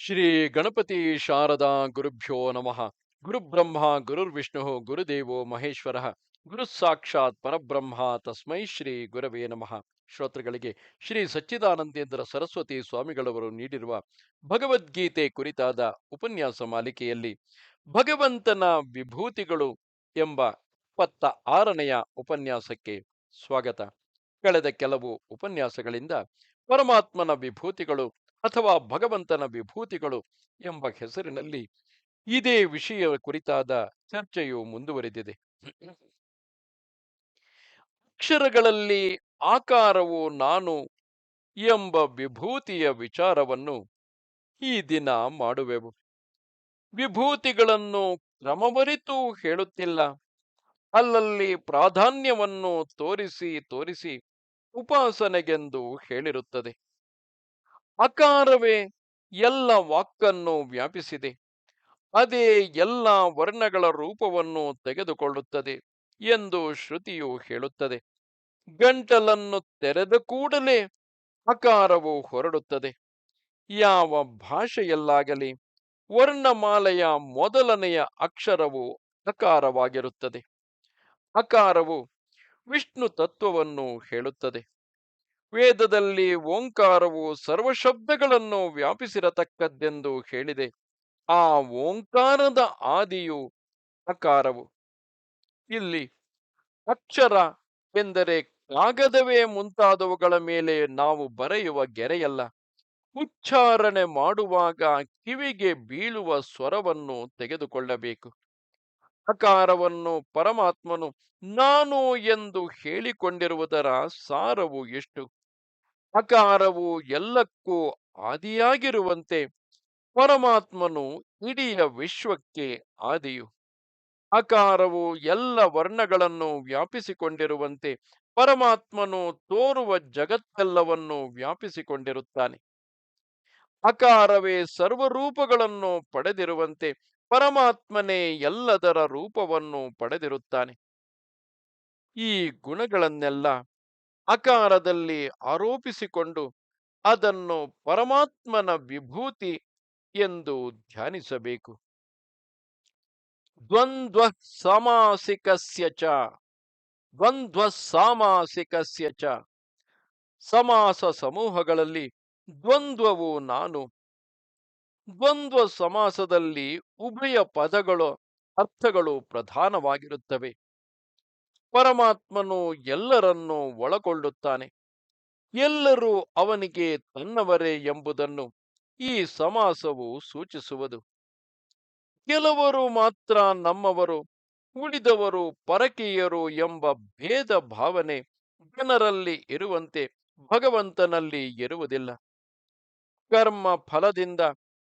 ಶ್ರೀ ಗಣಪತಿ ಶಾರದಾ ಗುರುಭ್ಯೋ ನಮಃ. ಗುರುಬ್ರಹ್ಮ, ಗುರುರ್ವಿಷ್ಣು, ಗುರುದೇವೋ ಮಹೇಶ್ವರ ಗುರು ಸಾಕ್ಷಾತ್ ಪರಬ್ರಹ್ಮ ತಸ್ಮೈ ಶ್ರೀ ಗುರವೇ ನಮಃ. ಶ್ರೋತೃಗಳಿಗೆ ಶ್ರೀ ಸಚ್ಚಿದಾನಂದೇಂದ್ರ ಸರಸ್ವತಿ ಸ್ವಾಮಿಗಳವರು ನೀಡಿರುವ ಭಗವದ್ಗೀತೆ ಕುರಿತಾದ ಉಪನ್ಯಾಸ ಮಾಲಿಕೆಯಲ್ಲಿ ಭಗವಂತನ ವಿಭೂತಿಗಳು ಎಂಬ ಇಪ್ಪತ್ತ ಆರನೆಯ ಉಪನ್ಯಾಸಕ್ಕೆ ಸ್ವಾಗತ. ಕಳೆದ ಕೆಲವು ಉಪನ್ಯಾಸಗಳಿಂದ ಪರಮಾತ್ಮನ ವಿಭೂತಿಗಳು ಅಥವಾ ಭಗವಂತನ ವಿಭೂತಿಗಳು ಎಂಬ ಹೆಸರಿನಲ್ಲಿ ಇದೇ ವಿಷಯ ಕುರಿತಾದ ಚರ್ಚೆಯು ಮುಂದುವರೆದಿದೆ. ಅಕ್ಷರಗಳಲ್ಲಿ ಆಕಾರವು ನಾನು ಎಂಬ ವಿಭೂತಿಯ ವಿಚಾರವನ್ನು ಈ ದಿನ ಮಾಡುವೆವು. ವಿಭೂತಿಗಳನ್ನು ಕ್ರಮವರಿತು ಹೇಳುತ್ತಿಲ್ಲ. ಅಲ್ಲಲ್ಲಿ ಪ್ರಾಧಾನ್ಯವನ್ನು ತೋರಿಸಿ ತೋರಿಸಿ ಉಪಾಸನೆಗೆಂದು ಹೇಳಿರುತ್ತದೆ. ಅಕಾರವೇ ಎಲ್ಲ ವಾಕ್ಕನ್ನು ವ್ಯಾಪಿಸಿದೆ. ಅದೇ ಎಲ್ಲ ವರ್ಣಗಳ ರೂಪವನ್ನು ತೆಗೆದುಕೊಳ್ಳುತ್ತದೆ ಎಂದು ಶ್ರುತಿಯು ಹೇಳುತ್ತದೆ. ಗಂಟಲನ್ನು ತೆರೆದ ಕೂಡಲೇ ಅಕಾರವು ಹೊರಡುತ್ತದೆ. ಯಾವ ಭಾಷೆಯಲ್ಲಾಗಲಿ ವರ್ಣಮಾಲೆಯ ಮೊದಲನೆಯ ಅಕ್ಷರವು ಅಕಾರವಾಗಿರುತ್ತದೆ. ಅಕಾರವು ವಿಷ್ಣು ತತ್ವವನ್ನು ಹೇಳುತ್ತದೆ. ವೇದದಲ್ಲಿ ಓಂಕಾರವು ಸರ್ವಶಬ್ದಗಳನ್ನು ವ್ಯಾಪಿಸಿರತಕ್ಕದ್ದೆಂದು ಹೇಳಿದೆ. ಆ ಓಂಕಾರದ ಆದಿಯು ಅಕಾರವು. ಇಲ್ಲಿ ಅಕ್ಷರ ಎಂದರೆ ಕಾಗದವೇ ಮುಂತಾದವುಗಳ ಮೇಲೆ ನಾವು ಬರೆಯುವ ಗೆರೆಯಲ್ಲ. ಉಚ್ಚಾರಣೆ ಮಾಡುವಾಗ ಕಿವಿಗೆ ಬೀಳುವ ಸ್ವರವನ್ನು ತೆಗೆದುಕೊಳ್ಳಬೇಕು. ಅಕಾರವನ್ನು ಪರಮಾತ್ಮನು ನಾನು ಎಂದು ಹೇಳಿಕೊಂಡಿರುವುದರ ಸಾರವು ಎಷ್ಟು? ಅಕಾರವು ಎಲ್ಲಕ್ಕೂ ಆದಿಯಾಗಿರುವಂತೆ ಪರಮಾತ್ಮನು ಇಡೀ ವಿಶ್ವಕ್ಕೆ ಆದಿಯು. ಅಕಾರವು ಎಲ್ಲ ವರ್ಣಗಳನ್ನು ವ್ಯಾಪಿಸಿಕೊಂಡಿರುವಂತೆ ಪರಮಾತ್ಮನು ತೋರುವ ಜಗತ್ತೆಲ್ಲವನ್ನು ವ್ಯಾಪಿಸಿಕೊಂಡಿರುತ್ತಾನೆ. ಅಕಾರವೇ ಸರ್ವರೂಪಗಳನ್ನು ಪಡೆದಿರುವಂತೆ ಪರಮಾತ್ಮನೇ ಎಲ್ಲದರ ರೂಪವನ್ನು ಪಡೆದಿರುತ್ತಾನೆ. ಈ ಗುಣಗಳನ್ನೆಲ್ಲ ಅಕಾರದಲ್ಲಿ ಆರೋಪಿಸಿಕೊಂಡು ಅದನ್ನು ಪರಮಾತ್ಮನ ವಿಭೂತಿ ಎಂದು ಧ್ಯಾನಿಸಬೇಕು. ದ್ವಂದ್ವ ಸಾಮಾಸಿಕಸ್ಯ ಚ, ದ್ವಂದ್ವ ಸಾಮಾಸಿಕಸ್ಯ ಚ. ಸಮಾಸ ಸಮೂಹಗಳಲ್ಲಿ ದ್ವಂದ್ವವು ನಾನು. ದ್ವಂದ್ವ ಸಮಾಸದಲ್ಲಿ ಉಭಯ ಪದಗಳು, ಅರ್ಥಗಳು ಪ್ರಧಾನವಾಗಿರುತ್ತವೆ. ಪರಮಾತ್ಮನು ಎಲ್ಲರನ್ನೂ ಒಳಗೊಳ್ಳುತ್ತಾನೆ. ಎಲ್ಲರೂ ಅವನಿಗೆ ತನ್ನವರೇ ಎಂಬುದನ್ನು ಈ ಸಮಾಸವು ಸೂಚಿಸುವುದು. ಕೆಲವರು ಮಾತ್ರ ನಮ್ಮವರು, ಉಳಿದವರು ಪರಕೀಯರು ಎಂಬ ಭೇದ ಭಾವನೆ ಜನರಲ್ಲಿ ಇರುವಂತೆ ಭಗವಂತನಲ್ಲಿ ಇರುವುದಿಲ್ಲ. ಕರ್ಮ ಫಲದಿಂದ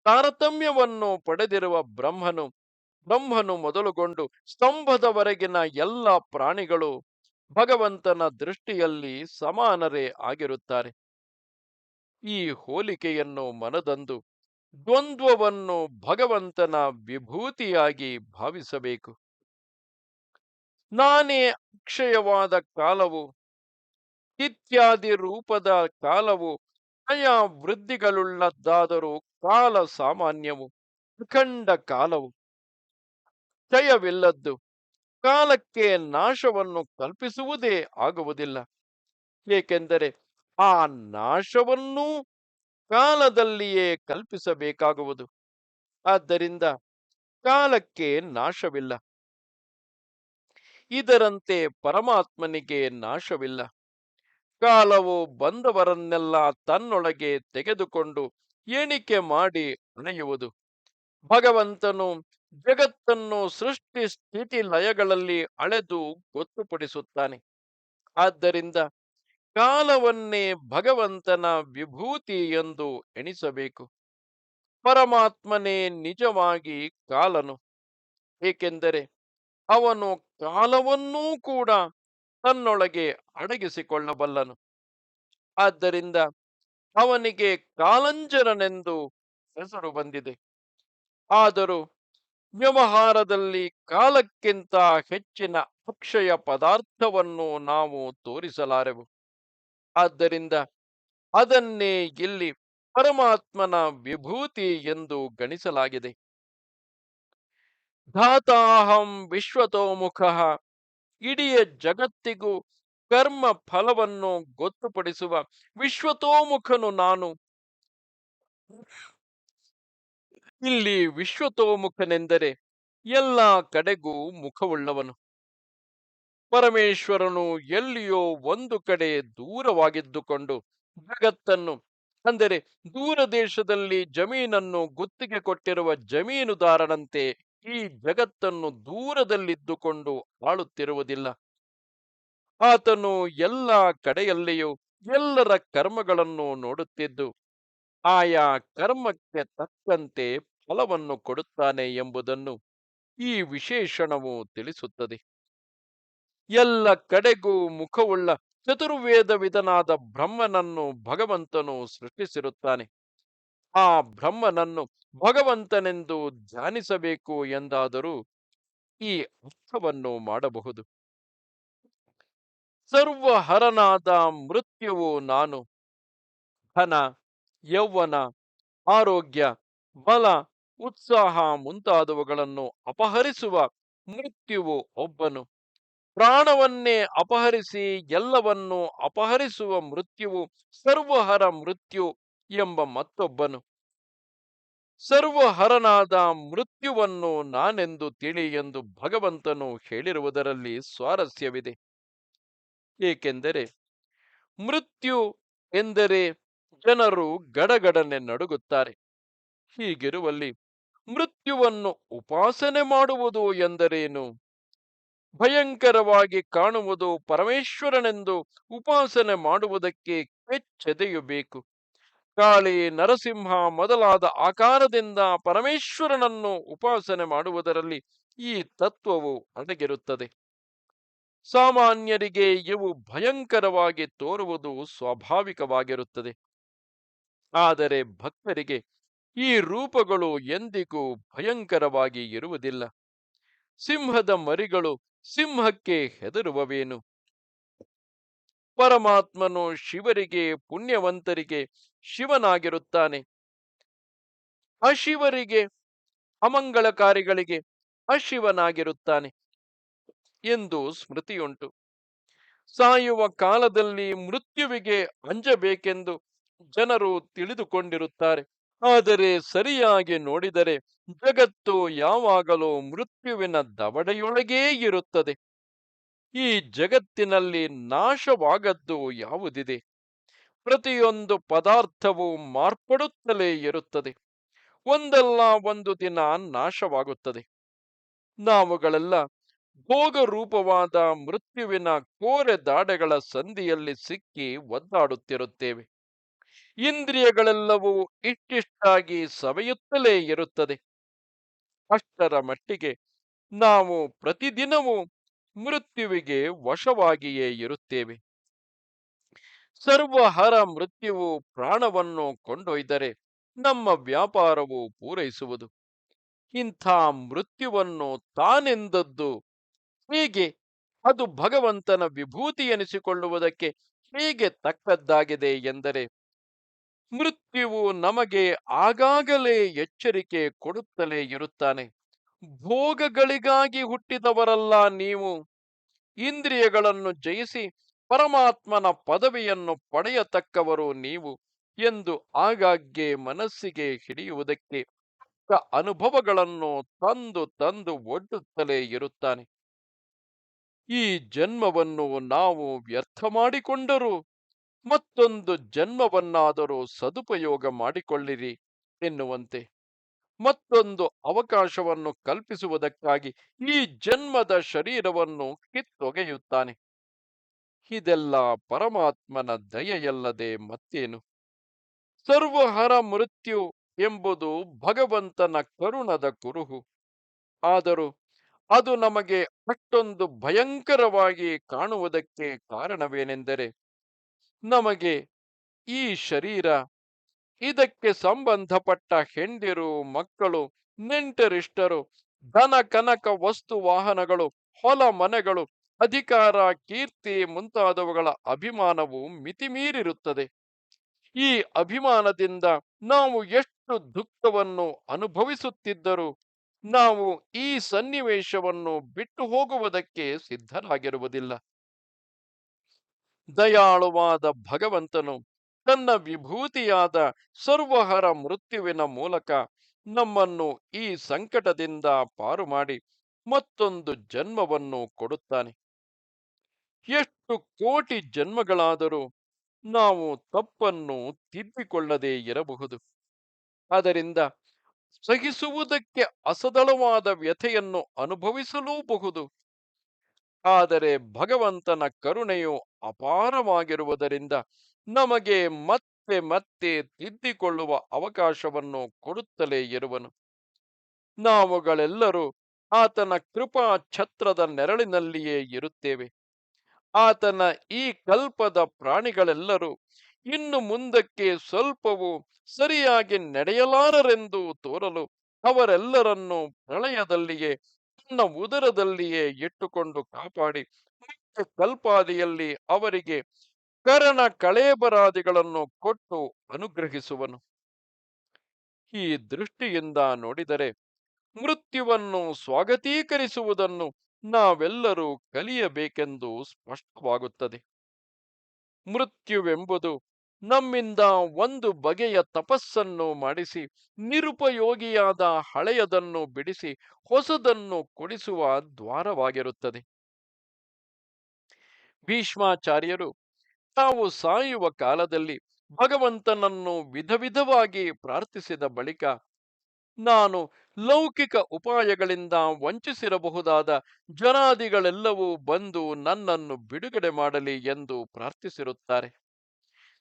ತಾರತಮ್ಯವನ್ನು ಪಡೆದಿರುವ ಬ್ರಹ್ಮನು ಬ್ರಹ್ಮನು ಮೊದಲುಗೊಂಡು ಸ್ತಂಭದವರೆಗಿನ ಎಲ್ಲ ಪ್ರಾಣಿಗಳು ಭಗವಂತನ ದೃಷ್ಟಿಯಲ್ಲಿ ಸಮಾನರೇ ಆಗಿರುತ್ತಾರೆ. ಈ ಹೋಲಿಕೆಯನ್ನು ಮನದಂದು ದ್ವಂದ್ವವನ್ನು ಭಗವಂತನ ವಿಭೂತಿಯಾಗಿ ಭಾವಿಸಬೇಕು. ನಾನೇ ಅಕ್ಷಯವಾದ ಕಾಲವು ಇತ್ಯಾದಿ ರೂಪದ ಕಾಲವು ಆಯಾ ವೃದ್ಧಿಗಳುಳ್ಳದ್ದಾದರೂ ಕಾಲ ಸಾಮಾನ್ಯವು ಅಖಂಡ ಕಾಲವು. ಕ್ಷಯವಿಲ್ಲದ್ದು ಕಾಲಕ್ಕೆ ನಾಶವನ್ನು ಕಲ್ಪಿಸುವುದೇ ಆಗುವುದಿಲ್ಲ. ಏಕೆಂದರೆ ಆ ನಾಶವನ್ನು ಕಾಲದಲ್ಲಿಯೇ ಕಲ್ಪಿಸಬೇಕಾಗುವುದು. ಆದ್ದರಿಂದ ಕಾಲಕ್ಕೆ ನಾಶವಿಲ್ಲ. ಇದರಂತೆ ಪರಮಾತ್ಮನಿಗೆ ನಾಶವಿಲ್ಲ. ಕಾಲವು ಬಂದವರನ್ನೆಲ್ಲ ತನ್ನೊಳಗೆ ತೆಗೆದುಕೊಂಡು ಎಣಿಕೆ ಮಾಡಿ ಅಣೆಯುವುದು ಭಗವಂತನು ಜಗತ್ತನ್ನು ಸೃಷ್ಟಿ ಸ್ಥಿತಿ ಲಯಗಳಲ್ಲಿ ಅಳೆದು ಗೊತ್ತುಪಡಿಸುತ್ತಾನೆ. ಆದ್ದರಿಂದ ಕಾಲವನ್ನೇ ಭಗವಂತನ ವಿಭೂತಿ ಎಂದು ಎಣಿಸಬೇಕು. ಪರಮಾತ್ಮನೇ ನಿಜವಾಗಿ ಕಾಲನು. ಏಕೆಂದರೆ ಅವನು ಕಾಲವನ್ನೂ ಕೂಡ ತನ್ನೊಳಗೆ ಅಡಗಿಸಿಕೊಳ್ಳಬಲ್ಲನು. ಆದ್ದರಿಂದ ಅವನಿಗೆ ಕಾಲಂಜರನೆಂದು ಹೆಸರು ಬಂದಿದೆ. ಆದರೂ ವ್ಯವಹಾರದಲ್ಲಿ ಕಾಲಕ್ಕಿಂತ ಹೆಚ್ಚಿನ ಅಕ್ಷಯ ಪದಾರ್ಥವನ್ನು ನಾವು ತೋರಿಸಲಾರೆವು. ಆದ್ದರಿಂದ ಅದನ್ನೇ ಇಲ್ಲಿ ಪರಮಾತ್ಮನ ವಿಭೂತಿ ಎಂದು ಗಣಿಸಲಾಗಿದೆ. ಧಾತಾಹಂ ವಿಶ್ವತೋಮುಖ ಇಡೀ ಜಗತ್ತಿಗೂ ಕರ್ಮ ಫಲವನ್ನು ಗೊತ್ತುಪಡಿಸುವ ವಿಶ್ವತೋಮುಖನು ನಾನು. ಇಲ್ಲಿ ವಿಶ್ವತೋಮುಖನೆಂದರೆ ಎಲ್ಲ ಕಡೆಗೂ ಮುಖವುಳ್ಳವನು. ಪರಮೇಶ್ವರನು ಎಲ್ಲಿಯೋ ಒಂದು ಕಡೆ ದೂರವಾಗಿದ್ದುಕೊಂಡು ಜಗತ್ತನ್ನು, ಅಂದರೆ ದೂರ ದೇಶದಲ್ಲಿ ಜಮೀನನ್ನು ಗುತ್ತಿಗೆ ಕೊಟ್ಟಿರುವ ಜಮೀನುದಾರನಂತೆ ಈ ಜಗತ್ತನ್ನು ದೂರದಲ್ಲಿದ್ದುಕೊಂಡು ಆಳುತ್ತಿರುವುದಿಲ್ಲ. ಆತನು ಎಲ್ಲ ಕಡೆಯಲ್ಲಿಯೂ ಎಲ್ಲರ ಕರ್ಮಗಳನ್ನು ನೋಡುತ್ತಿದ್ದು ಆಯಾ ಕರ್ಮಕ್ಕೆ ತಕ್ಕಂತೆ ಫಲವನ್ನು ಕೊಡುತ್ತಾನೆ ಎಂಬುದನ್ನು ಈ ವಿಶೇಷಣವು ತಿಳಿಸುತ್ತದೆ. ಎಲ್ಲ ಕಡೆಗೂ ಮುಖವುಳ್ಳ ಚತುರ್ವೇದ ವಿಧನಾದ ಬ್ರಹ್ಮನನ್ನು ಭಗವಂತನು ಸೃಷ್ಟಿಸಿರುತ್ತಾನೆ. ಆ ಬ್ರಹ್ಮನನ್ನು ಭಗವಂತನೆಂದು ಧ್ಯಾನಿಸಬೇಕು ಎಂದಾದರೂ ಈ ಅರ್ಥವನ್ನು ಮಾಡಬಹುದು. ಸರ್ವಹರನಾದ ಮೃತ್ಯುವು ನಾನು ಧನ ಯೌವನ, ಆರೋಗ್ಯ, ಬಲ, ಉತ್ಸಾಹ ಮುಂತಾದವುಗಳನ್ನು ಅಪಹರಿಸುವ ಮೃತ್ಯುವು ಒಬ್ಬನು. ಪ್ರಾಣವನ್ನೇ ಅಪಹರಿಸಿ ಎಲ್ಲವನ್ನೂ ಅಪಹರಿಸುವ ಮೃತ್ಯುವು ಸರ್ವಹರ ಮೃತ್ಯು ಎಂಬ ಮತ್ತೊಬ್ಬನು. ಸರ್ವಹರನಾದ ಮೃತ್ಯುವನ್ನು ನಾನೆಂದು ತಿಳಿ ಎಂದು ಭಗವಂತನು ಹೇಳಿರುವುದರಲ್ಲಿ ಸ್ವಾರಸ್ಯವಿದೆ. ಏಕೆಂದರೆ ಮೃತ್ಯು ಎಂದರೆ ಜನರು ಗಡಗಡನೆ ನಡುಗುತ್ತಾರೆ. ಹೀಗಿರುವಲ್ಲಿ ಮೃತ್ಯುವನ್ನು ಉಪಾಸನೆ ಮಾಡುವುದು ಎಂದರೇನು? ಭಯಂಕರವಾಗಿ ಕಾಣುವುದು ಪರಮೇಶ್ವರನೆಂದು ಉಪಾಸನೆ ಮಾಡುವುದಕ್ಕೆ ಕೆಚ್ಚೆದೆಯಬೇಕು ಕಾಳಿ ನರಸಿಂಹ ಮೊದಲಾದ ಆಕಾರದಿಂದ ಪರಮೇಶ್ವರನನ್ನು ಉಪಾಸನೆ ಮಾಡುವುದರಲ್ಲಿ ಈ ತತ್ವವು ಅಡಗಿರುತ್ತದೆ. ಸಾಮಾನ್ಯರಿಗೆ ಇವು ಭಯಂಕರವಾಗಿ ತೋರುವುದು ಸ್ವಾಭಾವಿಕವಾಗಿರುತ್ತದೆ. ಆದರೆ ಭಕ್ತರಿಗೆ ಈ ರೂಪಗಳು ಎಂದಿಗೂ ಭಯಂಕರವಾಗಿ ಇರುವುದಿಲ್ಲ. ಸಿಂಹದ ಮರಿಗಳು ಸಿಂಹಕ್ಕೆ ಹೆದರುವವೇನು? ಪರಮಾತ್ಮನು ಶಿವರಿಗೆ, ಪುಣ್ಯವಂತರಿಗೆ ಶಿವನಾಗಿರುತ್ತಾನೆ. ಅಶಿವರಿಗೆ, ಅಮಂಗಳಕಾರಿಗಳಿಗೆ ಅಶಿವನಾಗಿರುತ್ತಾನೆ ಎಂದು ಸ್ಮೃತಿಯುಂಟು. ಸಾಯುವ ಕಾಲದಲ್ಲಿ ಮೃತ್ಯುವಿಗೆ ಅಂಜಬೇಕೆಂದು ಜನರು ತಿಳಿದುಕೊಂಡಿರುತ್ತಾರೆ. ಆದರೆ ಸರಿಯಾಗಿ ನೋಡಿದರೆ ಜಗತ್ತು ಯಾವಾಗಲೂ ಮೃತ್ಯುವಿನ ದವಡೆಯೊಳಗೇ ಇರುತ್ತದೆ. ಈ ಜಗತ್ತಿನಲ್ಲಿ ನಾಶವಾಗದ್ದು ಯಾವುದಿದೆ? ಪ್ರತಿಯೊಂದು ಪದಾರ್ಥವು ಮಾರ್ಪಡುತ್ತಲೇ ಇರುತ್ತದೆ. ಒಂದಲ್ಲ ಒಂದು ದಿನ ನಾಶವಾಗುತ್ತದೆ. ನಾವುಗಳೆಲ್ಲ ಭೋಗ ರೂಪವಾದ ಮೃತ್ಯುವಿನ ಕೋರೆ ದಾಡೆಗಳ ಸಂಧಿಯಲ್ಲಿ ಸಿಕ್ಕಿ ಒದ್ದಾಡುತ್ತಿರುತ್ತೇವೆ. ಇಂದ್ರಿಯಗಳೆಲ್ಲವೂ ಇಷ್ಟಿಷ್ಟಾಗಿ ಸವೆಯುತ್ತಲೇ ಇರುತ್ತದೆ. ಅಷ್ಟರ ಮಟ್ಟಿಗೆ ನಾವು ಪ್ರತಿದಿನವೂ ಮೃತ್ಯುವಿಗೆ ವಶವಾಗಿಯೇ ಇರುತ್ತೇವೆ. ಸರ್ವಹರ ಮೃತ್ಯುವು ಪ್ರಾಣವನ್ನು ಕೊಂಡೊಯ್ದರೆ ನಮ್ಮ ವ್ಯಾಪಾರವು ಪೂರೈಸುವುದು. ಇಂಥ ಮೃತ್ಯುವನ್ನು ತಾನೆಂದದ್ದು? ಹೀಗೆ ಅದು ಭಗವಂತನ ವಿಭೂತಿ ಎನಿಸಿಕೊಳ್ಳುವುದಕ್ಕೆ ಹೀಗೆ ತಕ್ಕದ್ದಾಗಿದೆ ಎಂದರೆ ಮೃತ್ಯುವು ನಮಗೆ ಆಗಾಗಲೇ ಎಚ್ಚರಿಕೆ ಕೊಡುತ್ತಲೇ ಇರುತ್ತಾನೆ. ಭೋಗಗಳಿಗಾಗಿ ಹುಟ್ಟಿದವರಲ್ಲ ನೀವು. ಇಂದ್ರಿಯಗಳನ್ನು ಜಯಿಸಿ ಪರಮಾತ್ಮನ ಪದವಿಯನ್ನು ಪಡೆಯತಕ್ಕವರು ನೀವು ಎಂದು ಆಗಾಗ್ಗೆ ಮನಸ್ಸಿಗೆ ಹಿಡಿಯುವುದಕ್ಕೆ ಅನುಭವಗಳನ್ನು ತಂದು ತಂದು ಒಡ್ಡುತ್ತಲೇ ಇರುತ್ತಾನೆ. ಈ ಜನ್ಮವನ್ನು ನಾವು ವ್ಯರ್ಥ ಮಾಡಿಕೊಂಡರೂ. ಮತ್ತೊಂದು ಜನ್ಮವನ್ನಾದರೂ ಸದುಪಯೋಗ ಮಾಡಿಕೊಳ್ಳಿರಿ ಎನ್ನುವಂತೆ. ಮತ್ತೊಂದು ಅವಕಾಶವನ್ನು ಕಲ್ಪಿಸುವುದಕ್ಕಾಗಿ ಈ ಜನ್ಮದ ಶರೀರವನ್ನು ಕಿತ್ತೊಗೆಯುತ್ತಾನೆ. ಇದೆಲ್ಲ ಪರಮಾತ್ಮನ ದಯೆಯಲ್ಲದೆ ಮತ್ತೇನು? ಸರ್ವಹರ ಮೃತ್ಯು ಎಂಬುದು ಭಗವಂತನ ಕರುಣದ ಕುರುಹು. ಆದರೂ ಅದು ನಮಗೆ ಅಷ್ಟೊಂದು ಭಯಂಕರವಾಗಿ ಕಾಣುವುದಕ್ಕೆ ಕಾರಣವೇನೆಂದರೆ ನಮಗೆ ಈ ಶರೀರ, ಇದಕ್ಕೆ ಸಂಬಂಧಪಟ್ಟ ಹೆಂಡಿರು, ಮಕ್ಕಳು, ನೆಂಟರಿಷ್ಟರು, ಧನ ಕನಕ ವಸ್ತು ವಾಹನಗಳು, ಹೊಲ ಮನೆಗಳು, ಅಧಿಕಾರ, ಕೀರ್ತಿ ಮುಂತಾದವುಗಳ ಅಭಿಮಾನವು ಮಿತಿಮೀರಿರುತ್ತದೆ. ಈ ಅಭಿಮಾನದಿಂದ ನಾವು ಎಷ್ಟು ದುಃಖವನ್ನು ಅನುಭವಿಸುತ್ತಿದ್ದರೂ ನಾವು ಈ ಸನ್ನಿವೇಶವನ್ನು ಬಿಟ್ಟು ಹೋಗುವುದಕ್ಕೆ ಸಿದ್ಧರಾಗಿರುವುದಿಲ್ಲ. ದಯಾಳುವಾದ ಭಗವಂತನು ತನ್ನ ವಿಭೂತಿಯಾದ ಸರ್ವಹರ ಮೃತ್ಯುವಿನ ಮೂಲಕ ನಮ್ಮನ್ನು ಈ ಸಂಕಟದಿಂದ ಪಾರು ಮಾಡಿ ಮತ್ತೊಂದು ಜನ್ಮವನ್ನು ಕೊಡುತ್ತಾನೆ. ಎಷ್ಟು ಕೋಟಿ ಜನ್ಮಗಳಾದರೂ ನಾವು ತಪ್ಪನ್ನು ತಿದ್ದಿಕೊಳ್ಳದೇ ಇರಬಹುದು. ಅದರಿಂದ ಸಹಿಸುವುದಕ್ಕೆ ಅಸದಳವಾದ ವ್ಯಥೆಯನ್ನು ಅನುಭವಿಸಲೂಬಹುದು. ಆದರೆ ಭಗವಂತನ ಕರುಣೆಯು ಅಪಾರವಾಗಿರುವುದರಿಂದ ನಮಗೆ ಮತ್ತೆ ಮತ್ತೆ ತಿದ್ದಿಕೊಳ್ಳುವ ಅವಕಾಶವನ್ನು ಕೊಡುತ್ತಲೇ ಇರುವನು. ನಾವುಗಳೆಲ್ಲರೂ ಆತನ ಕೃಪಾ ಛತ್ರದ ನೆರಳಿನಲ್ಲಿಯೇ ಇರುತ್ತೇವೆ. ಆತನ ಈ ಕಲ್ಪದ ಪ್ರಾಣಿಗಳೆಲ್ಲರೂ ಇನ್ನು ಮುಂದಕ್ಕೆ ಸ್ವಲ್ಪವೂ ಸರಿಯಾಗಿ ನಡೆಯಲಾರರೆಂದು ತೋರಲು ಅವರೆಲ್ಲರನ್ನೂ ಪ್ರಳಯದಲ್ಲಿಯೇ ತನ್ನ ಉದರದಲ್ಲಿಯೇ ಇಟ್ಟುಕೊಂಡು ಕಾಪಾಡಿ, ಮತ್ತೆ ಕಲ್ಪಾದಿಯಲ್ಲಿ ಅವರಿಗೆ ಕರಣ ಕಳೇಬರಾದಿಗಳನ್ನು ಕೊಟ್ಟು ಅನುಗ್ರಹಿಸುವನು. ಈ ದೃಷ್ಟಿಯಿಂದ ನೋಡಿದರೆ ಮೃತ್ಯುವನ್ನು ಸ್ವಾಗತೀಕರಿಸುವುದನ್ನು ನಾವೆಲ್ಲರೂ ಕಲಿಯಬೇಕೆಂದು ಸ್ಪಷ್ಟವಾಗುತ್ತದೆ. ಮೃತ್ಯುವೆಂಬುದು ನಮ್ಮಿಂದ ಒಂದು ಬಗೆಯ ತಪಸ್ಸನ್ನು ಮಾಡಿಸಿ, ನಿರುಪಯೋಗಿಯಾದ ಹಳೆಯದನ್ನು ಬಿಡಿಸಿ, ಹೊಸದನ್ನು ಕೊಡಿಸುವ ದ್ವಾರವಾಗಿರುತ್ತದೆ. ಭೀಷ್ಮಾಚಾರ್ಯರು, ತಾವು ಸಾಯುವ ಕಾಲದಲ್ಲಿ ಭಗವಂತನನ್ನು ವಿಧ ವಿಧವಾಗಿ ಪ್ರಾರ್ಥಿಸಿದ ಬಳಿಕ, ನಾನು ಲೌಕಿಕ ಉಪಾಯಗಳಿಂದ ವಂಚಿಸಿರಬಹುದಾದ ಜನಾದಿಗಳೆಲ್ಲವೂ ಬಂದು ನನ್ನನ್ನು ಬಿಡುಗಡೆ ಮಾಡಲಿ ಎಂದು ಪ್ರಾರ್ಥಿಸಿರುತ್ತಾರೆ.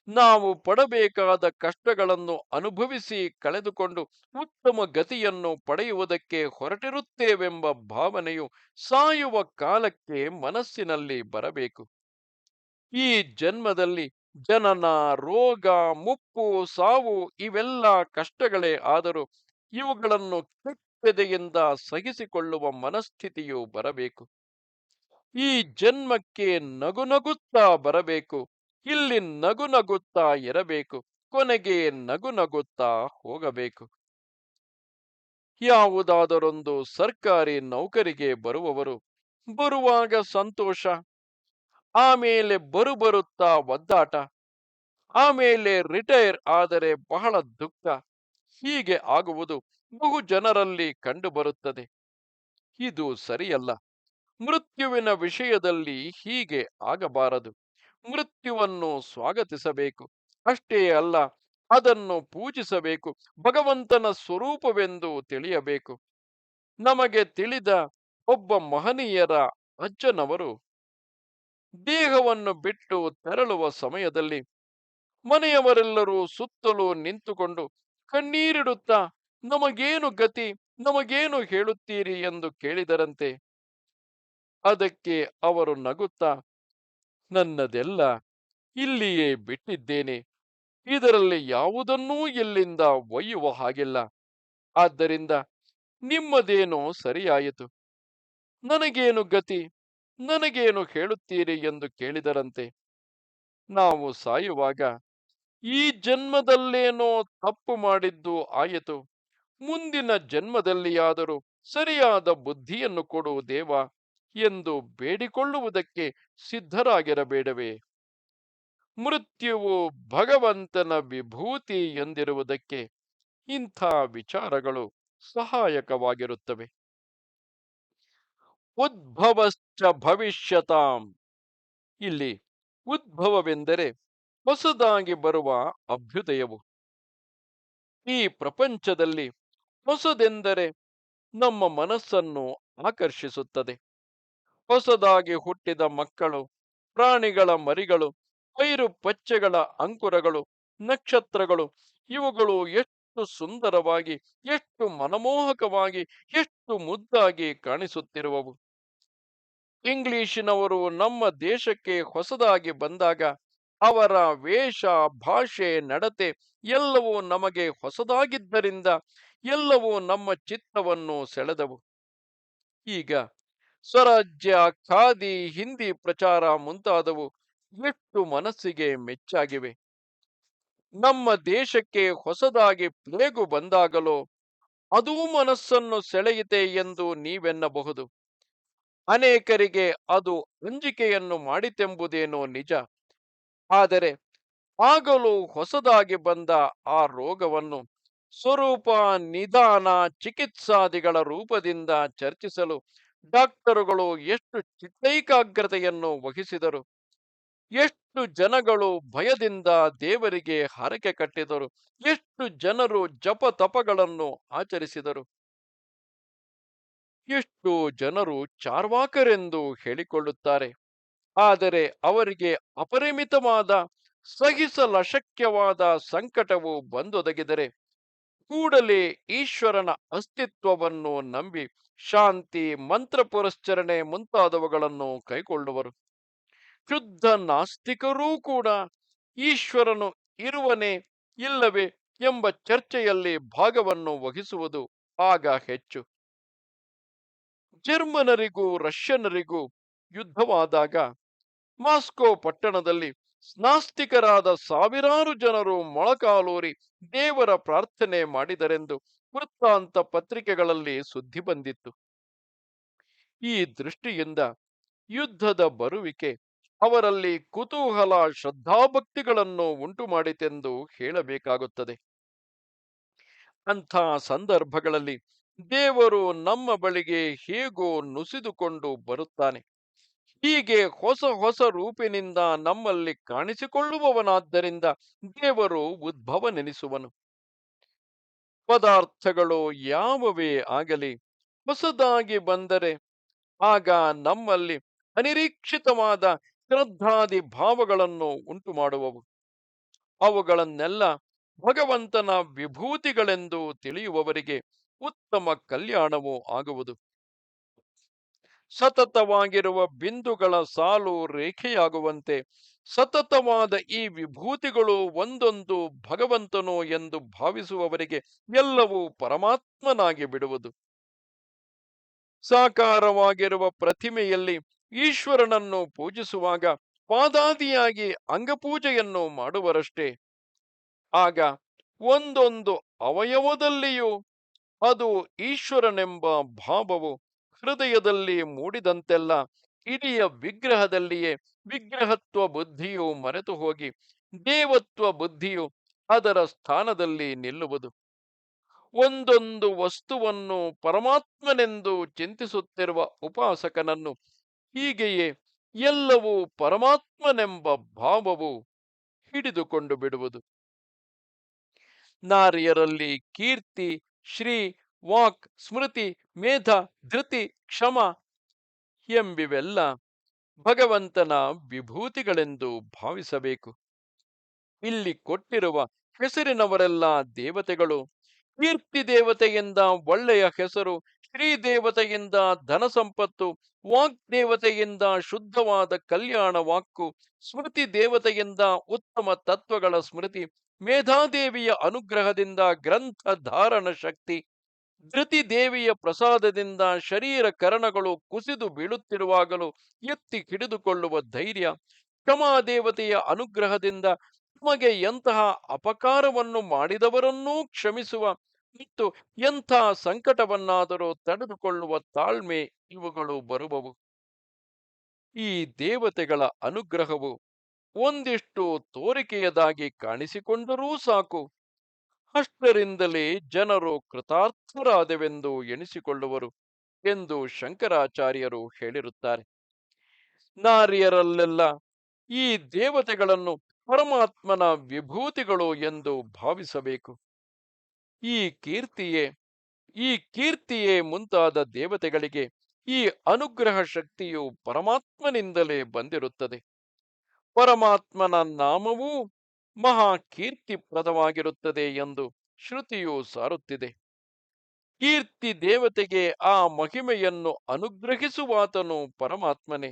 ನಾವು ಪಡಬೇಕಾದ ಕಷ್ಟಗಳನ್ನು ಅನುಭವಿಸಿ ಕಳೆದುಕೊಂಡು ಉತ್ತಮ ಗತಿಯನ್ನು ಪಡೆಯುವುದಕ್ಕೆ ಹೊರಟಿರುತ್ತೇವೆಂಬ ಭಾವನೆಯು ಸಾಯುವ ಕಾಲಕ್ಕೆ ಮನಸ್ಸಿನಲ್ಲಿ ಬರಬೇಕು. ಈ ಜನ್ಮದಲ್ಲಿ ಜನನ, ರೋಗ ಮುಪ್ಪು ಸಾವು ಇವೆಲ್ಲ ಕಷ್ಟಗಳೇ ಆದರೂ ಇವುಗಳನ್ನು ಕೆಟ್ಟದೆಯಿಂದ ಸಹಿಸಿಕೊಳ್ಳುವ ಮನಸ್ಥಿತಿಯು ಬರಬೇಕು. ಈ ಜನ್ಮಕ್ಕೆ ನಗುನಗುತ್ತಾ ಬರಬೇಕು. ಇಲ್ಲಿ ನಗು ನಗುತ್ತಾ ಇರಬೇಕು, ಕೊನೆಗೆ ನಗು ನಗುತ್ತಾ ಹೋಗಬೇಕು. ಯಾವುದಾದರೊಂದು ಸರ್ಕಾರಿ ನೌಕರಿಗೆ ಬರುವವರು ಬರುವಾಗ ಸಂತೋಷ, ಆಮೇಲೆ ಬರುಬರುತ್ತಾ ಒದ್ದಾಟ, ಆಮೇಲೆ ರಿಟೈರ್ ಆದರೆ ಬಹಳ ದುಃಖ, ಹೀಗೆ ಆಗುವುದು ಬಹು ಜನರಲ್ಲಿ ಕಂಡುಬರುತ್ತದೆ. ಇದು ಸರಿಯಲ್ಲ, ಮೃತ್ಯುವಿನ ವಿಷಯದಲ್ಲಿ ಹೀಗೆ ಆಗಬಾರದು. ಮೃತ್ಯುವನ್ನು ಸ್ವಾಗತಿಸಬೇಕು. ಅಷ್ಟೇ ಅಲ್ಲ, ಅದನ್ನು ಪೂಜಿಸಬೇಕು, ಭಗವಂತನ ಸ್ವರೂಪವೆಂದು ತಿಳಿಯಬೇಕು. ನಮಗೆ ತಿಳಿದ ಒಬ್ಬ ಮಹನೀಯರ ಅಜ್ಜನವರು ದೇಹವನ್ನು ಬಿಟ್ಟು ತೆರಳುವ ಸಮಯದಲ್ಲಿ ಮನೆಯವರೆಲ್ಲರೂ ಸುತ್ತಲೂ ನಿಂತುಕೊಂಡು ಕಣ್ಣೀರಿಡುತ್ತಾ, ನಮಗೇನು ಗತಿ, ನಮಗೇನು ಹೇಳುತ್ತೀರಿ? ಎಂದು ಕೇಳಿದರಂತೆ. ಅದಕ್ಕೆ ಅವರು ನಗುತ್ತಾ ನನ್ನದೆಲ್ಲ ಇಲ್ಲಿಯೇ ಬಿಟ್ಟಿದ್ದೇನೆ. ಇದರಲ್ಲಿ ಯಾವುದನ್ನೂ ಇಲ್ಲಿಂದ ಒಯ್ಯುವ ಹಾಗಿಲ್ಲ. ಆದ್ದರಿಂದ ನಿಮ್ಮದೇನೋ ಸರಿಯಾಯಿತು. ನನಗೇನು ಗತಿ? ನನಗೇನು ಹೇಳುತ್ತೀರಿ ಎಂದು ಕೇಳಿದರಂತೆ. ನಾವು ಸಾಯುವಾಗ, ಈ ಜನ್ಮದಲ್ಲೇನೋ ತಪ್ಪು ಮಾಡಿದ್ದು ಆಯಿತು. ಮುಂದಿನ ಜನ್ಮದಲ್ಲಿಯಾದರೂ ಸರಿಯಾದ ಬುದ್ಧಿಯನ್ನು ಕೊಡು ದೇವ. ಎಂದು ಬೇಡಿಕೊಳ್ಳುವುದಕ್ಕೆ ಸಿದ್ಧರಾಗಿರಬೇಡವೇ? ಮೃತ್ಯುವು ಭಗವಂತನ ವಿಭೂತಿ ಎಂದಿರುವುದಕ್ಕೆ ಇಂಥ ವಿಚಾರಗಳು ಸಹಾಯಕವಾಗಿರುತ್ತವೆ. ಉದ್ಭವಶ್ಚ ಭವಿಷ್ಯತಾಂ. ಇಲ್ಲಿ ಉದ್ಭವವೆಂದರೆ ಹೊಸದಾಗಿ ಬರುವ ಅಭ್ಯುದಯವು. ಈ ಪ್ರಪಂಚದಲ್ಲಿ ಹೊಸದೆಂದರೆ ನಮ್ಮ ಮನಸ್ಸನ್ನು ಆಕರ್ಷಿಸುತ್ತದೆ. ಹೊಸದಾಗಿ ಹುಟ್ಟಿದ ಮಕ್ಕಳು, ಪ್ರಾಣಿಗಳ ಮರಿಗಳು, ಪೈರು ಪಚ್ಚೆಗಳ ಅಂಕುರಗಳು, ನಕ್ಷತ್ರಗಳು, ಇವುಗಳು ಎಷ್ಟು ಸುಂದರವಾಗಿ, ಎಷ್ಟು ಮನಮೋಹಕವಾಗಿ, ಎಷ್ಟು ಮುದ್ದಾಗಿ ಕಾಣಿಸುತ್ತಿರುವವು. ಇಂಗ್ಲಿಶಿನವರು ನಮ್ಮ ದೇಶಕ್ಕೆ ಹೊಸದಾಗಿ ಬಂದಾಗ, ಅವರ ವೇಷ, ಭಾಷೆ, ನಡತೆ ಎಲ್ಲವೂ ನಮಗೆ ಹೊಸದಾಗಿದ್ದರಿಂದ ಎಲ್ಲವೂ ನಮ್ಮ ಚಿತ್ತವನ್ನು ಸೆಳೆದವು. ಈಗ ಸ್ವರಾಜ್ಯ ಖಾದಿ ಹಿಂದಿ ಪ್ರಚಾರ ಮುಂತಾದವು ಎಷ್ಟು ಮನಸ್ಸಿಗೆ ಮೆಚ್ಚಾಗಿವೆ. ನಮ್ಮ ದೇಶಕ್ಕೆ ಹೊಸದಾಗಿ ಪ್ಲೇಗು ಬಂದಾಗಲೋ ಅದೂ ಮನಸ್ಸನ್ನು ಸೆಳೆಯಿತೆ ಎಂದು ನೀವೆನ್ನಬಹುದು. ಅನೇಕರಿಗೆ ಅದು ಅಂಜಿಕೆಯನ್ನು ಮಾಡಿತೆಂಬುದೇನೋ ನಿಜ. ಆದರೆ ಆಗಲೂ ಹೊಸದಾಗಿ ಬಂದ ಆ ರೋಗವನ್ನು ಸ್ವರೂಪ ನಿಧಾನ ಚಿಕಿತ್ಸಾದಿಗಳ ರೂಪದಿಂದ ಚರ್ಚಿಸಲು ಡಾಕ್ಟರುಗಳು ಎಷ್ಟು ಚಿತ್ತೈಕಾಗ್ರತೆಯನ್ನು ವಹಿಸಿದರು. ಎಷ್ಟು ಜನಗಳು ಭಯದಿಂದ ದೇವರಿಗೆ ಹರಕೆ ಕಟ್ಟಿದರು. ಎಷ್ಟು ಜನರು ಜಪ ತಪಗಳನ್ನು ಆಚರಿಸಿದರು. ಎಷ್ಟು ಜನರು ಚಾರ್ವಾಕರೆಂದು ಹೇಳಿಕೊಳ್ಳುತ್ತಾರೆ. ಆದರೆ ಅವರಿಗೆ ಅಪರಿಮಿತವಾದ, ಸಹಿಸಲಶಕ್ಯವಾದ ಸಂಕಟವು ಬಂದೊದಗಿದರೆ ಕೂಡಲೇ ಈಶ್ವರನ ಅಸ್ತಿತ್ವವನ್ನು ನಂಬಿ ಶಾಂತಿ, ಮಂತ್ರ ಪುರಶ್ಚರಣೆ ಮುಂತಾದವುಗಳನ್ನು ಕೈಗೊಳ್ಳುವರು ಶುದ್ಧ ನಾಸ್ತಿಕರೂ ಕೂಡ ಈಶ್ವರನು ಇರುವನೇ ಇಲ್ಲವೇ ಎಂಬ ಚರ್ಚೆಯಲ್ಲಿ ಭಾಗವನ್ನು ವಹಿಸುವುದು ಆಗ ಹೆಚ್ಚು. ಜರ್ಮನರಿಗೂ ರಷ್ಯನರಿಗೂ ಯುದ್ಧವಾದಾಗ ಮಾಸ್ಕೋ ಪಟ್ಟಣದಲ್ಲಿ ನಾಸ್ತಿಕರಾದ ಸಾವಿರಾರು ಜನರು ಮೊಳಕಾಲೂರಿ ದೇವರ ಪ್ರಾರ್ಥನೆ ಮಾಡಿದರೆಂದು ವೃತ್ತಾಂತ ಪತ್ರಿಕೆಗಳಲ್ಲಿ ಸುದ್ದಿ ಬಂದಿತ್ತು. ಈ ದೃಷ್ಟಿಯಿಂದ ಯುದ್ಧದ ಬರುವಿಕೆ ಅವರಲ್ಲಿ ಕುತೂಹಲ ಶ್ರದ್ಧಾಭಕ್ತಿಗಳನ್ನು ಉಂಟು ಮಾಡಿತೆಂದು ಹೇಳಬೇಕಾಗುತ್ತದೆ. ಅಂಥ ಸಂದರ್ಭಗಳಲ್ಲಿ ದೇವರು ನಮ್ಮ ಬಳಿಗೆ ಹೇಗೋ ನುಸಿದುಕೊಂಡು ಬರುತ್ತಾನೆ. ಹೀಗೆ ಹೊಸ ಹೊಸ ರೂಪಿನಿಂದ ನಮ್ಮಲ್ಲಿ ಕಾಣಿಸಿಕೊಳ್ಳುವವನಾದ್ದರಿಂದ ದೇವರು ಉದ್ಭವನೆನಿಸುವನು. ಪದಾರ್ಥಗಳು ಯಾವವೇ ಆಗಲಿ ಹೊಸದಾಗಿ ಬಂದರೆ ಆಗ ನಮ್ಮಲ್ಲಿ ಅನಿರೀಕ್ಷಿತವಾದ ಶ್ರದ್ಧಾದಿ ಭಾವಗಳನ್ನು ಉಂಟು ಮಾಡುವವು ಅವುಗಳನ್ನೆಲ್ಲ ಭಗವಂತನ ವಿಭೂತಿಗಳೆಂದು ತಿಳಿಯುವವರಿಗೆ ಉತ್ತಮ ಕಲ್ಯಾಣವೂ ಆಗುವುದು. ಸತತವಾಗಿರುವ ಬಿಂದುಗಳ ಸಾಲು ರೇಖೆಯಾಗುವಂತೆ ಸತತವಾದ ಈ ವಿಭೂತಿಗಳು ಒಂದೊಂದು ಭಗವಂತನು ಎಂದು ಭಾವಿಸುವವರಿಗೆ ಎಲ್ಲವೂ ಪರಮಾತ್ಮನಾಗಿ ಬಿಡುವುದು. ಸಾಕಾರವಾಗಿರುವ ಪ್ರತಿಮೆಯಲ್ಲಿ ಈಶ್ವರನನ್ನು ಪೂಜಿಸುವಾಗ ಪಾದಾದಿಯಾಗಿ ಅಂಗಪೂಜೆಯನ್ನು ಮಾಡುವರಷ್ಟೇ. ಆಗ ಒಂದೊಂದು ಅವಯವದಲ್ಲಿಯೂ ಅದು ಈಶ್ವರನೆಂಬ ಭಾವವು ಹೃದಯದಲ್ಲಿ ಮೂಡಿದಂತೆಲ್ಲ ಇಡಿಯ ವಿಗ್ರಹದಲ್ಲಿಯೇ ವಿಗ್ರಹತ್ವ ಬುದ್ಧಿಯು ಮರೆತು ಹೋಗಿ ದೇವತ್ವ ಬುದ್ಧಿಯು ಅದರ ಸ್ಥಾನದಲ್ಲಿ ನಿಲ್ಲುವುದು. ಒಂದೊಂದು ವಸ್ತುವನ್ನು ಪರಮಾತ್ಮನೆಂದು ಚಿಂತಿಸುತ್ತಿರುವ ಉಪಾಸಕನನ್ನು ಹೀಗೆಯೇ ಎಲ್ಲವೂ ಪರಮಾತ್ಮನೆಂಬ ಭಾವವು ಹಿಡಿದುಕೊಂಡು ಬಿಡುವುದು. ನಾರಿಯರಲ್ಲಿ ಕೀರ್ತಿ, ಶ್ರೀ, ವಾಕ್, ಸ್ಮೃತಿ ಮೇಧ, ಧೃತಿ, ಕ್ಷಮ ಎಂಬಿವೆಲ್ಲ ಭಗವಂತನ ವಿಭೂತಿಗಳೆಂದು ಭಾವಿಸಬೇಕು. ಇಲ್ಲಿ ಕೊಟ್ಟಿರುವ ಹೆಸರಿನವರೆಲ್ಲ ದೇವತೆಗಳು. ಕೀರ್ತಿ ದೇವತೆಯಿಂದ ಒಳ್ಳೆಯ ಹೆಸರು, ಶ್ರೀ ದೇವತೆಯಿಂದ ಧನ ಸಂಪತ್ತು, ವಾಕ್ ದೇವತೆಯಿಂದ ಶುದ್ಧವಾದ ಕಲ್ಯಾಣ ವಾಕ್ಕು, ಸ್ಮೃತಿ ದೇವತೆಯಿಂದ ಉತ್ತಮ ತತ್ವಗಳ ಸ್ಮೃತಿ, ಮೇಧಾದೇವಿಯ ಅನುಗ್ರಹದಿಂದ ಗ್ರಂಥ ಧಾರಣ ಶಕ್ತಿ ಧೃತಿ ದೇವಿಯ ಪ್ರಸಾದದಿಂದ ಶರೀರ ಕರಣಗಳು ಕುಸಿದು ಬೀಳುತ್ತಿರುವಾಗಲೂ ಎತ್ತಿ ಹಿಡಿದುಕೊಳ್ಳುವ ಧೈರ್ಯ ಕ್ಷಮಾದೇವತೆಯ ಅನುಗ್ರಹದಿಂದ ತಮಗೆ ಎಂತಹ ಅಪಕಾರವನ್ನು ಮಾಡಿದವರನ್ನೂ ಕ್ಷಮಿಸುವ ಮತ್ತು ಎಂಥ ಸಂಕಟವನ್ನಾದರೂ ತಡೆದುಕೊಳ್ಳುವ ತಾಳ್ಮೆ ಇವುಗಳು ಬರುವವು. ಈ ದೇವತೆಗಳ ಅನುಗ್ರಹವು ಒಂದಿಷ್ಟು ತೋರಿಕೆಯದಾಗಿ ಕಾಣಿಸಿಕೊಂಡರೂ ಸಾಕು. ಅಷ್ಟರಿಂದಲೇ ಜನರು ಕೃತಾರ್ಥರಾದೆವೆಂದು ಎಣಿಸಿಕೊಳ್ಳುವರು ಎಂದು ಶಂಕರಾಚಾರ್ಯರು ಹೇಳಿರುತ್ತಾರೆ. ನಾರಿಯರಲ್ಲೆಲ್ಲ ಈ ದೇವತೆಗಳನ್ನು ಪರಮಾತ್ಮನ ವಿಭೂತಿಗಳು ಎಂದು ಭಾವಿಸಬೇಕು. ಈ ಕೀರ್ತಿಯೇ ಈ ಕೀರ್ತಿಯೇ ಮುಂತಾದ ದೇವತೆಗಳಿಗೆ ಈ ಅನುಗ್ರಹ ಶಕ್ತಿಯು ಪರಮಾತ್ಮನಿಂದಲೇ ಬಂದಿರುತ್ತದೆ. ಪರಮಾತ್ಮನ ನಾಮವೂ ಮಹಾ ಕೀರ್ತಿಪ್ರದವಾಗಿರುತ್ತದೆ ಎಂದು ಶ್ರುತಿಯು ಸಾರುತ್ತಿದೆ. ಕೀರ್ತಿ ದೇವತೆಗೆ ಆ ಮಹಿಮೆಯನ್ನು ಅನುಗ್ರಹಿಸುವಾತನು ಪರಮಾತ್ಮನೇ.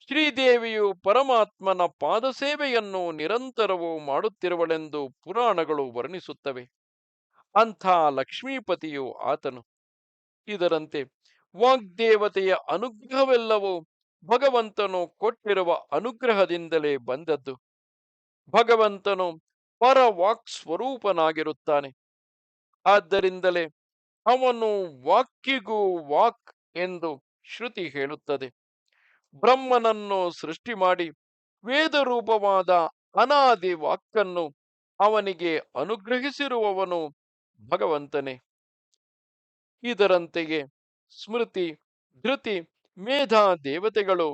ಶ್ರೀದೇವಿಯು ಪರಮಾತ್ಮನ ಪಾದಸೇವೆಯನ್ನು ನಿರಂತರವೂ ಮಾಡುತ್ತಿರುವಳೆಂದು ಪುರಾಣಗಳು ವರ್ಣಿಸುತ್ತವೆ. ಅಂಥ ಲಕ್ಷ್ಮೀಪತಿಯು ಆತನು. ಇದರಂತೆ ವಾಗ್ದೇವತೆಯ ಅನುಗ್ರಹವೆಲ್ಲವೂ ಭಗವಂತನು ಕೊಟ್ಟಿರುವ ಅನುಗ್ರಹದಿಂದಲೇ ಬಂದದ್ದು. ಭಗವಂತನು ಪರವಾಕ್ ಸ್ವರೂಪನಾಗಿರುತ್ತಾನೆ. ಆದ್ದರಿಂದಲೇ ಅವನು ವಾಕ್ಯಿಗೂ ವಾಕ್ ಎಂದು ಶ್ರುತಿ ಹೇಳುತ್ತದೆ. ಬ್ರಹ್ಮನನ್ನು ಸೃಷ್ಟಿ ಮಾಡಿ ವೇದರೂಪವಾದ ಅನಾದಿ ವಾಕ್ಕನ್ನು ಅವನಿಗೆ ಅನುಗ್ರಹಿಸಿರುವವನು ಭಗವಂತನೇ. ಇದರಂತೆಯೇ ಸ್ಮೃತಿ, ಧೃತಿ, ಮೇಧಾ, ದೇವತೆಗಳು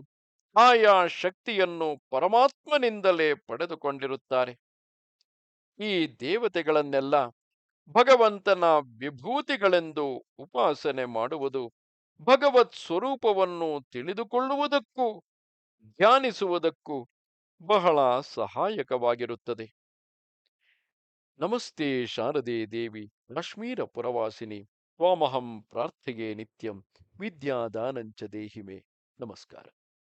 ಆಯಾ ಶಕ್ತಿಯನ್ನು ಪರಮಾತ್ಮನಿಂದಲೇ ಪಡೆದುಕೊಂಡಿರುತ್ತಾರೆ. ಈ ದೇವತೆಗಳನ್ನೆಲ್ಲ ಭಗವಂತನ ವಿಭೂತಿಗಳೆಂದು ಉಪಾಸನೆ ಮಾಡುವುದು, ಭಗವತ್ ಸ್ವರೂಪವನ್ನು ತಿಳಿದುಕೊಳ್ಳುವುದಕ್ಕೂ, ಧ್ಯಾನಿಸುವುದಕ್ಕೂ ಬಹಳ ಸಹಾಯಕವಾಗಿರುತ್ತದೆ. ನಮಸ್ತೆ ಶಾರದೆ ದೇವಿ, ಕಾಶ್ಮೀರ ಪುರವಾಸಿನಿ, ತ್ವಾಮಹಂ ಪ್ರಾರ್ಥಿಗೆ ನಿತ್ಯಂ, ವಿದ್ಯಾದಾನಂಚ ದೇಹಿಮೆ. ನಮಸ್ಕಾರ.